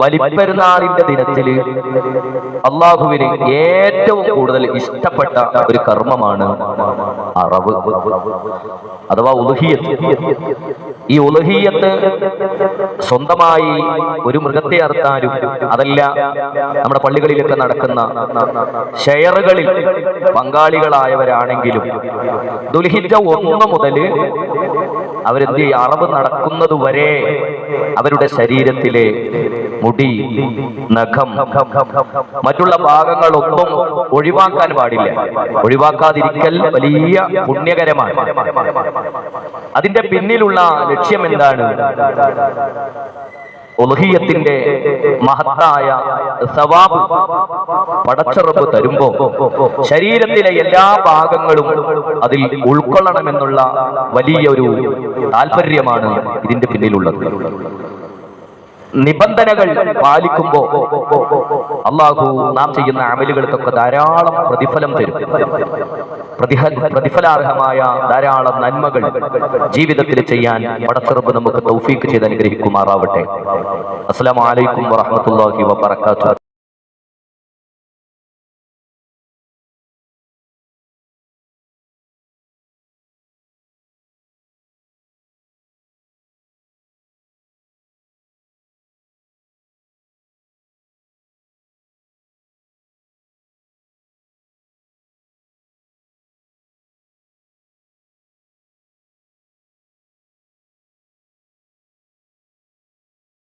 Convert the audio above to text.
ബലിപ്പെരുന്നാളിന്റെ ദിനത്തിൽ അള്ളാഹുവിന് ഏറ്റവും കൂടുതൽ ഇഷ്ടപ്പെട്ട ഒരു കർമ്മമാണ് അറവ്. അഥവാ ഉലഹിയത്ത് ഈ ഉലഹിയത്ത് സ്വന്തമായി ഒരു മൃഗത്തെ അറുത്താലും അതല്ല നമ്മുടെ പള്ളികളിലൊക്കെ നടക്കുന്ന ഷെയറുകളിൽ പങ്കാളികളായവരാണെങ്കിലും ദുൽഹിജ ഒന്ന് മുതൽ അവരെന്ത് അറവ് നടക്കുന്നത് വരെ അവരുടെ ശരീരത്തിലെ മുടി നഖം മറ്റുള്ള ഭാഗങ്ങളൊന്നും ഒഴിവാക്കാൻ പാടില്ല. ഒഴിവാക്കാതിരിക്കൽ വലിയ പുണ്യകരമാണ്. അതിന്റെ പിന്നിലുള്ള ലക്ഷ്യം എന്താണ്? ഉലഹിയത്തിന്റെ മഹത്തായ സവാബ് പടച്ചറപ്പ് തരുമ്പോ ശരീരത്തിലെ എല്ലാ ഭാഗങ്ങളും അതിൽ ഉൾക്കൊള്ളണമെന്നുള്ള വലിയൊരു താല്പര്യമാണ് ഇതിന്റെ പിന്നിലുള്ളത്. നിബന്ധനകൾ പാലിക്കുമ്പോ അള്ളാഹു നാം ചെയ്യുന്ന അമലുകൾക്കൊക്കെ ധാരാളം പ്രതിഫലം തരും. പ്രതിഫ പ്രതിഫലാർഹമായ ധാരാളം നന്മകൾ ജീവിതത്തിൽ ചെയ്യാൻ വടത്തെറുപ്പ് നമുക്ക് തൗഫീക്ക് ചെയ്ത് അനുഗ്രഹിക്കുമാറാവട്ടെ. അസ്സലാമു അലൈക്കും വറഹ്മത്തുള്ളാഹി വബറകാതുഹു.